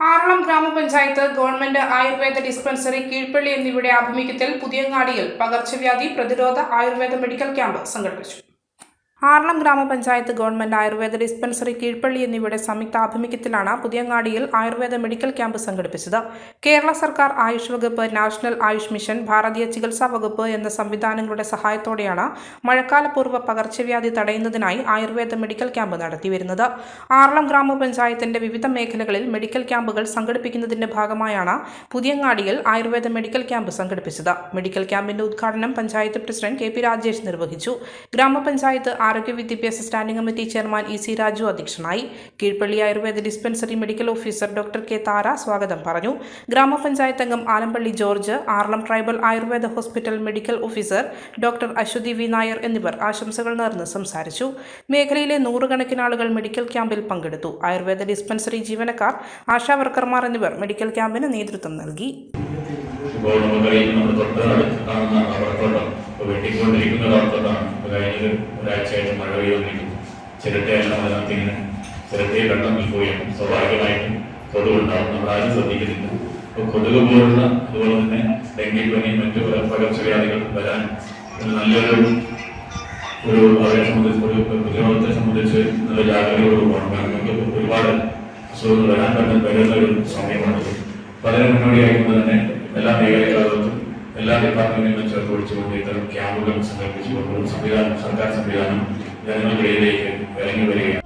ആറളം ഗ്രാമപഞ്ചായത്ത് government Ayurveda dispensary Keezhpally എന്നിവയുടെ ആഭിമുഖ്യത്തിൽ പുതിയങ്ങാടിയിൽ പകർച്ചവ്യാധി പ്രതിരോധ ആയുർവേദ മെഡിക്കൽ ക്യാമ്പ് സംഘടിപ്പിച്ചു. ആറളം ഗ്രാമപഞ്ചായത്ത് ഗവൺമെന്റ് ആയുർവേദ ഡിസ്പെൻസറി കീഴ്പള്ളി എന്നിവയുടെ സംയുക്ത ആഭിമുഖ്യത്തിലാണ് പുതിയങ്ങാടിയിൽ ആയുർവേദ മെഡിക്കൽ ക്യാമ്പ് സംഘടിപ്പിച്ചത്. കേരള സർക്കാർ ആയുഷ് വകുപ്പ് നാഷണൽ ആയുഷ് മിഷൻ ഭാരതീയ ചികിത്സാ വകുപ്പ് എന്ന സംവിധാനങ്ങളുടെ സഹായത്തോടെയാണ് മഴക്കാലപൂർവ പകർച്ചവ്യാധി തടയുന്നതിനായി ആയുർവേദ മെഡിക്കൽ ക്യാമ്പ് നടത്തിവരുന്നത് ആറളം ഗ്രാമപഞ്ചായത്തിന്റെ വിവിധ മേഖലകളിൽ മെഡിക്കൽ ക്യാമ്പുകൾ സംഘടിപ്പിക്കുന്നതിന്റെ ഭാഗമായാണ് പുതിയങ്ങാടിയിൽ ആയുർവേദ മെഡിക്കൽ ക്യാമ്പ് സംഘടിപ്പിച്ചത്. മെഡിക്കൽ ക്യാമ്പിന്റെ ഉദ്ഘാടനം panchayat president K P Rajesh നിർവഹിച്ചു. ഗ്രാമപഞ്ചായത്ത് ആരോഗ്യ വിദ്യാഭ്യാസ standing committee chairman E C Raju അധ്യക്ഷനായി. Keezhpally Ayurveda dispensary medical officer doctor K Thara സ്വാഗതം പറഞ്ഞു. ഗ്രാമപഞ്ചായത്ത് അംഗം Alampally George Aralam tribal Ayurveda hospital medical officer doctor Aswathy V Nair എന്നിവർ ആശംസകൾ നേർന്ന് സംസാരിച്ചു. മേഖലയിലെ നൂറുകണക്കിന് ആളുകൾ മെഡിക്കൽ ക്യാമ്പിൽ പങ്കെടുത്തു. ആയുർവേദ ഡിസ്പെൻസറി ജീവനക്കാർ ആശാവർക്കർമാർ എന്നിവർ മെഡിക്കൽ ക്യാമ്പിന് നേതൃത്വം നൽകി. ഇപ്പോൾ നമുക്കറിയാം നമ്മുടെ തൊട്ടടുത്ത് കാണുന്ന വെട്ടിക്കൊണ്ടിരിക്കുന്ന റബ്ബർത്തോട്ടമാണ് കഴിഞ്ഞൊരു ഒരാഴ്ചയായിട്ട് മഴ പെയ്തുകൊണ്ടിരിക്കുന്നു ചിരട്ടയെല്ലാം അതിനകത്ത് ഇങ്ങനെ ചിരട്ടയിൽ വെള്ളം നിൽക്കുകയാണ്. സ്വാഭാവികമായിട്ടും കൊതുകുണ്ടാവും നമ്മൾ ആരും ശ്രദ്ധിക്കുന്നില്ല. ഇപ്പോൾ കൊതുക് പോലുള്ള അതുപോലെ തന്നെ ഡെങ്കിപ്പനി മറ്റു പല പകർച്ചവ്യാധികൾ വരാൻ ഒരു നല്ലൊരു ഒരു അവരെ സംബന്ധിച്ച് ഒരു പ്രതിരോധത്തെ സംബന്ധിച്ച് നല്ല ജാഗ്രതയോട് പോകണം. കാരണം ഒരുപാട് അസുഖങ്ങൾ വരാൻ പറ്റുന്ന വരുന്ന ഒരു സമയമാണ് അപ്പൊ അതിന് മുന്നോടിയായിക്കൊണ്ട് തന്നെ എല്ലാ മേഖലകളിലും എല്ലാ ഡിപ്പാർട്ട്മെന്റിലും ചേർത്ത് പിടിച്ചുകൊണ്ട് ഇത്തരം ക്യാമ്പുകൾ സംഘടിപ്പിച്ചുകൊണ്ടും സംവിധാനം സർക്കാർ സംവിധാനം ജനങ്ങൾക്കിടയിലേക്ക് ഇറങ്ങി വരികയാണ്.